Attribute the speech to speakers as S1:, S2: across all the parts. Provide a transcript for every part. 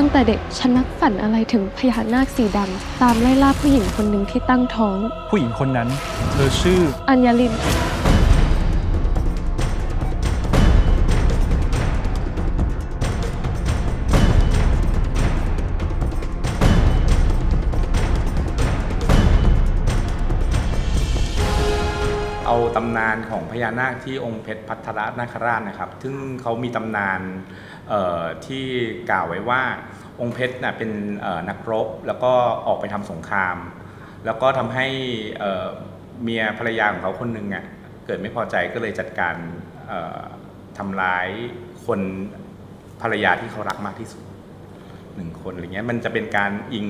S1: ตั้งแต่เด็กฉันมักฝันอะไรถึงพญานาคสีดำตามไล่ล่าผู้หญิงคนหนึ่งที่ตั้งท้อง
S2: ผู้หญิงคนนั้น เธอชื่อ
S1: อัญญาลินำ
S3: นานของพญานาคที่องค์เพชรพัทรนาคราชนะครับ ซึ่งเขามีตำนานที่กล่าวไว้ว่าองค์เพชรน่ะเป็นนักรบ แล้วก็ออกไปทำสงคราม แล้วก็ทำให้เมียภรรยาของเขาคนหนึ่งอะเกิดไม่พอใจก็เลยจัดการทำร้ายคนภรรยาที่เขารักมากที่สุดหนึ่งคนอะไรเงี้ยมันจะเป็นการอิง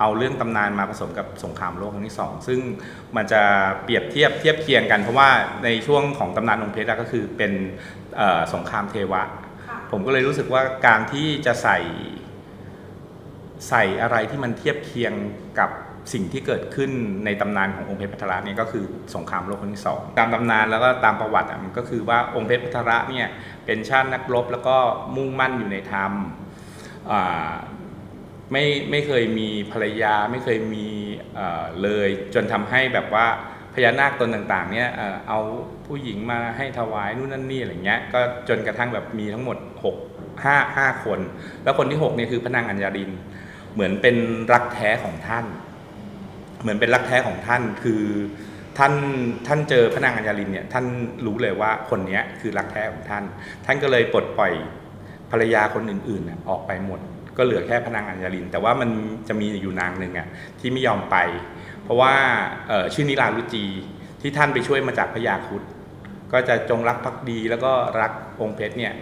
S3: เอาเรื่องตำนานมาผสมกับสงครามโลกครั้งที่สองซึ่งมันจะเปรียบเทียบเทียบเคียงกัน เพราะว่าในช่วงของตำนานองค์เพชรอะก็คือเป็นเอ่อสงครามเทวะ ผมก็เลยรู้สึกว่าการที่จะใส่ใส่อะไรที่มันเทียบเคียงกับสิ่งที่เกิดขึ้นในตำนานขององค์เพชรพัทระเนี่ยก็คือสงครามโลกครั้งที่สองตามตำนานแล้วก็ตามประวัติอะมันก็คือว่าองค์เพชรพัทระเนี่ยเป็นชาตินักรบแล้วก็มุ่งมั่นอยู่ในธรรมอ่า ไม่ไม่เคยมีภรรยาไม่เคยมีเลยจนทำให้แบบว่าพญานาคตนต่างๆเนี่ยเอาผู้หญิงมาให้ถวายนู่นนั่นนี่อะไรเงี้ยก็จนกระทั่งแบบมีทั้งหมด 6 5 5 คน แล้วคนที่6เนี่ยคือพระนางอัญญาริน เหมือนเป็นรักแท้ของท่าน เหมือนเป็นรักแท้ของท่านคือท่านท่านเจอพระนางอัญญารินเนี่ยท่านรู้เลยว่าคนนี้คือรักแท้ของท่าน ท่านก็เลยปลดปล่อยภรรยาคนอื่นๆออกไปหมด ก็เหลือแค่พระนางอัญญาลิน แต่ว่ามันจะมีอยู่นางหนึ่งอะที่ไม่ยอมไป เพราะว่าชื่อนิราลุจีที่ท่านไปช่วยมาจากพญาคุดก็จะจงรักภักดีแล้วก็รักองค์เพชรเนี่ย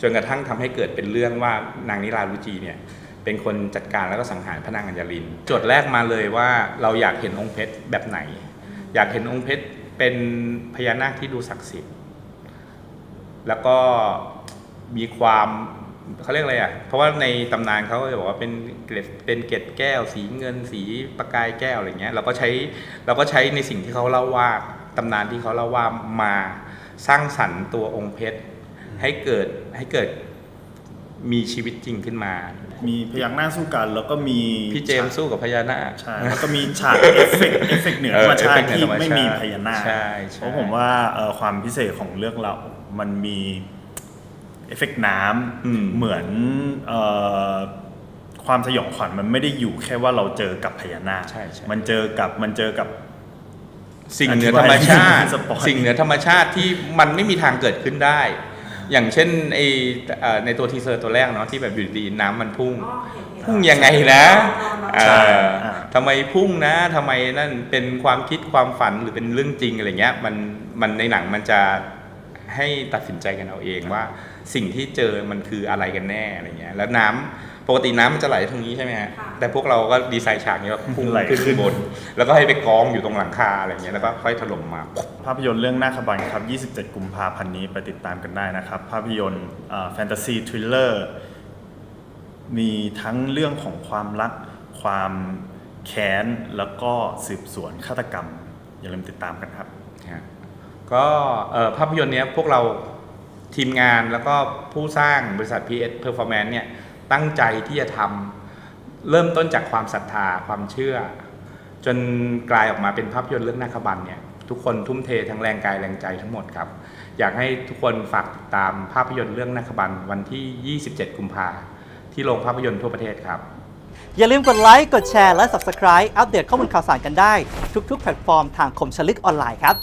S3: จนกระทั่งทำให้เกิดเป็นเรื่องว่านางนิราลุจีเนี่ยเป็นคนจัดการแล้วก็สังหารพระนางอัญญาลินโจทย์แรกมาเลยว่าเราอยากเห็นองค์เพชรแบบไหน อยากเห็นองค์เพชรเป็นพญานาคที่ดูศักดิ์สิทธิ์ แล้วก็มีความ เขาเรียกอะไรอะ เพราะว่าในตำนานเขาก็จะบอกว่าเป็นเกล็ดเป็นเกล็ดแก้ว สีเงิน สีประกายแก้วอะไรเงี้ยเราก็ใช้เราก็ใช้ในสิ่งที่เขาเล่าว่าตำนานที่เขาเล่าว่ามาสร้างสรรค์ตัวองค์เพชรให้เกิดให้เกิดมีชีวิตจริงขึ้นมา
S4: มีพยักหน้าสู้กัน แล้วก็มี
S3: พี่เจมส์สู้กับพญานาค
S4: ใช่แล้วก็มีฉากเอฟเฟกต์เอฟเฟกต์เหนือธรรมชาติ
S3: เออเอฟเฟกต์เหนือ
S4: ที่
S3: ธรรมชาติ
S4: ไม่มีพญานาค
S3: ใช่ใช่
S4: เพราะผมว่าเอ่อความพิเศษของเรื่องเรา มันมี เอฟเฟกต์น้
S3: อืมำ
S4: เหมือนเอ่อความสยองขวัญมันไม่ได้อยู่แค่ว่าเราเจอกับพญานาค
S3: ใช่ใช่
S4: มันเจอกับมันเจอกับ
S3: สิ่งเหนือธรรมชาติ
S4: สปอยล์
S3: สิ่งเหนือธรรมชาติที่มันไม่มีทางเกิดขึ้นได้ อย่างเช่นไอเอ่อในตัวทีเซอร์ตัวแรกเนาะที่แบบอยู่ดีๆน้ำมันพุ่ง พุ่งยังไงนะ
S4: ใช่
S3: เอ่อ
S4: อ่า
S3: ทำไมพุ่งนะทำไมนั่นเป็นความคิดความฝันหรือเป็นเรื่องจริงอะไรเงี้ยมันมันในหนังมันจะให้ตัดสินใจกันเอาเองว่า สิ่งที่เจอมันคืออะไรกันแน่อะไรเงี้ยแล้วน้ำปกติน้ำมันจะไหลทางนี้ใช่ไหมฮะแต่พวกเราก็ดีไซน์ฉากนี้ว่าพุ่ง
S4: ไหลขึ้
S3: ขึ้
S4: น
S3: นบน แล้วก็ให้ไปกองอยู่ตรงหลังคาอะไรเงี้ยแล้วก็ค่อยถล่มมา
S4: ภาพยนตร์เรื่องหน้าขบันครับ 27 กุมภาพันธ์นี้ไปติดตามกันได้นะครับ ภาพยนตร์แฟนตาซีทริลเลอร์มีทั้งเรื่องของความรัก ความแค้น แล้วก็สืบสวนฆาตกรรม อย่าลืมติดตามกันครับ
S3: ฮะก็เอ่อภาพยนตร์เนี้ยพวกเรา ทีมงานแล้วก็ผู้สร้างบริษัท PS Performance เนี่ยตั้งใจที่จะทำเริ่มต้นจากความศรัทธาความเชื่อ จนกลายออกมาเป็นภาพยนตร์เรื่องนาคบันเนี่ยทุกคนทุ่มเททั้งแรงกายแรงใจทั้งหมดครับ อยากให้ทุกคนฝากติดตามภาพยนตร์เรื่องนาคบันวันที่ 27 กุมภาที่โรงภาพยนตร์ทั่วประเทศครับ
S5: อย่าลืมกดไลค์กดแชร์และ Subscribe อัปเดตข้อมูลข่าวสารกันได้ ทุกๆ แพลตฟอร์มทางคมชลึกออนไลน์ครับ